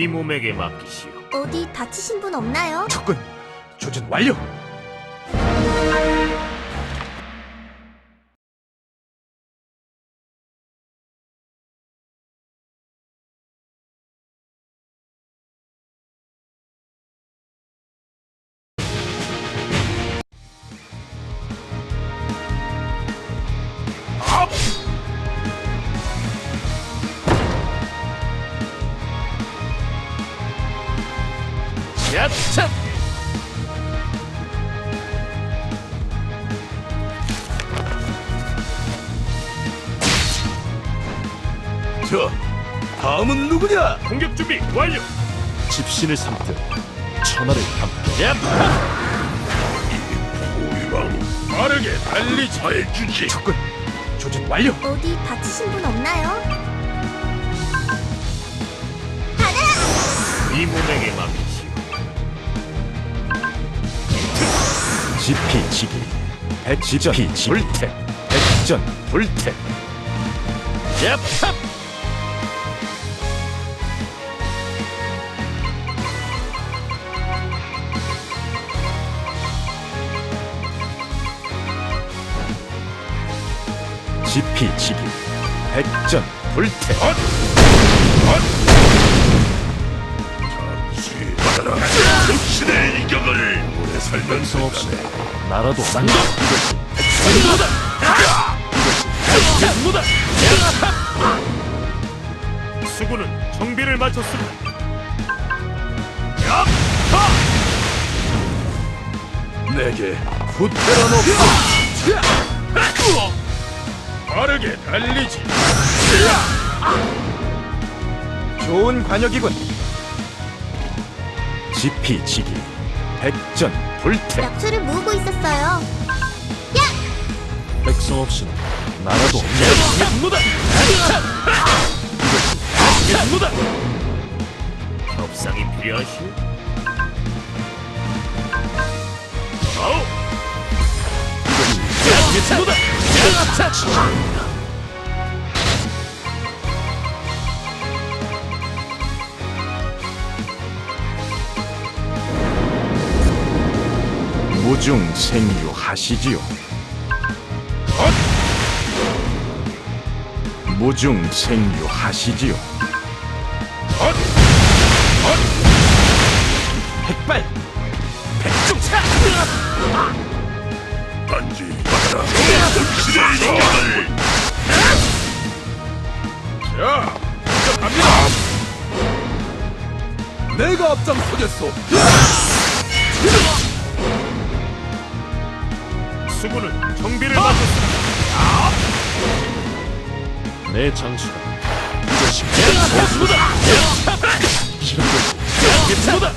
이 몸에게 맡기시오. 어디 다치신 분 없나요? 적군 조준 완료. 다음은 누구냐? 공격 준비 완료. 집신을 삼듯 천하를 담게 야파! 빠르게 달리지. 해주지. 적군 조준 완료. 어디 다치신 분 없나요? 이 몸에게 맡기시오. 지피지기 백지전 불태 백전 불태 야파! 지피지기 백전 불태 잠시 받아라. 당신의 이격을 오래 살면 성 없이 나라도! 이것이 분노다! 야파! 수군은 정비를 마쳤습니다. 내게 없어. 빠르게 달리지. 좋은 관역이군. 지피지기 백전 불태 약초를 모으고 있었어요. 백성 없이는 나라도 분노다! 이것이 분노다! 협상이 필요하시오? 무중생유 하시지요 무중생유 하시지요 백발 백중차. 단지. 자, 먼저 갑니다. 내가 앞장서겠소. 수군은 정비를 마쳤습니다. 내 이것이 분노다! 이것이 분노다!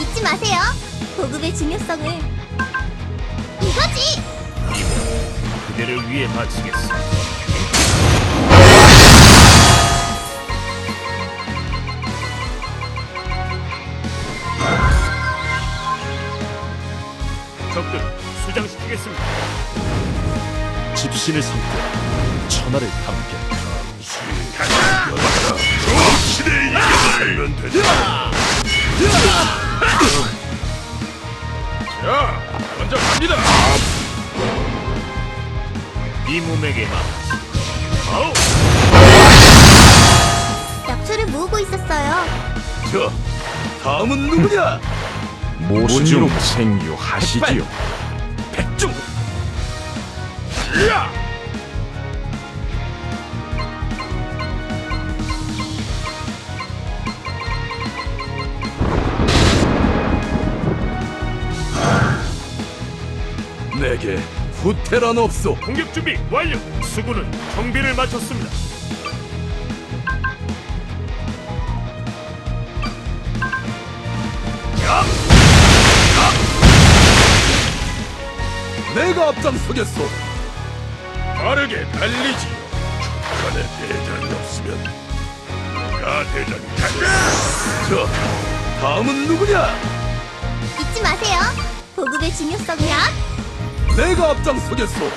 잊지 마세요. 보급의 중요성을. 이거지! 그대를 위해 바치겠어. 적들 수장시키겠습니다. 집신을 삼듯 천하를 담게 당신의 이격을 면 되냐? 자, 먼저 갑니다. 이 몸에게 맡기시. 아우! 약초를 모으고 있었어요. 저, 다음은 누구냐? 무중생유 하시지요 백중. 야! 내게 후퇴란 없소. 공격 준비 완료. 수군은 정비를 마쳤습니다. 야! 내가 앞장서겠소. 빠르게 달리지. 북한에 대장이 없으면 내가 대장이 되겠소. 저, 다음은 누구냐? 잊지 마세요. 보급의 중요성이야. 내가 앞장서겠소.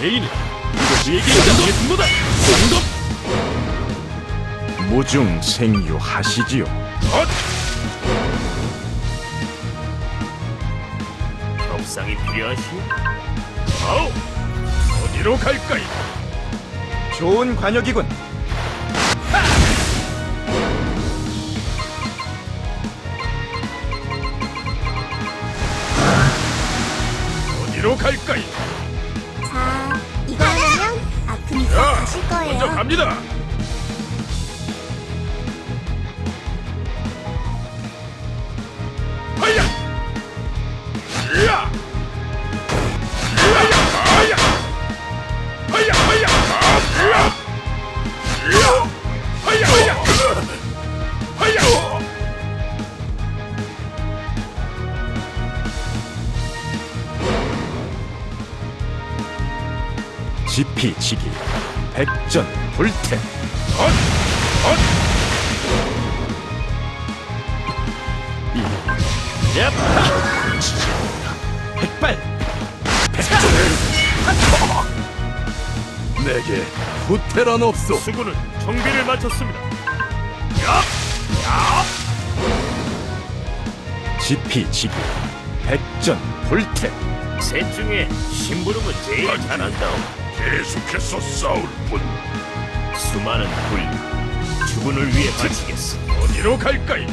메인은 이것이 얘기했다. 공급. 무중 생유하시지요. 헛! 협상이 필요하시오? 아우, 어디로 갈까요? 좋은 관역이군. 어디로 갈까요? 갑니다. 하야! 야! 헛! 야! 백발. 내게 후퇴란 없소. 수군은 정비를 마쳤습니다. 지피지기 백전 불태. 셋 중에 심부름은 제일 잘한다. 계속해서 싸울 뿐. 수많은 군리, 주군을 위해 바치겠어. 어디로 갈까요?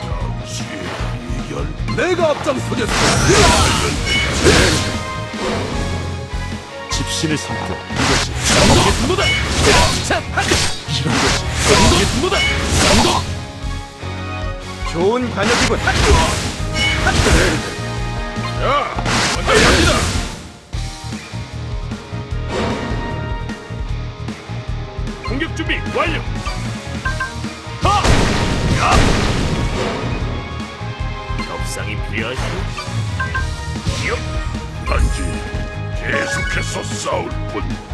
잠시 이결 내가 앞장서겠어. 집신을 삼고 이것이 성공의 분노다. 이런 것이 성공의 분노다. 성공. 좋은 관역이군. 야, 먼저 갑니다. 공격 준비 완료. 하! 야! 협상이 필요하시오? 요! 단지 계속해서 싸울 뿐.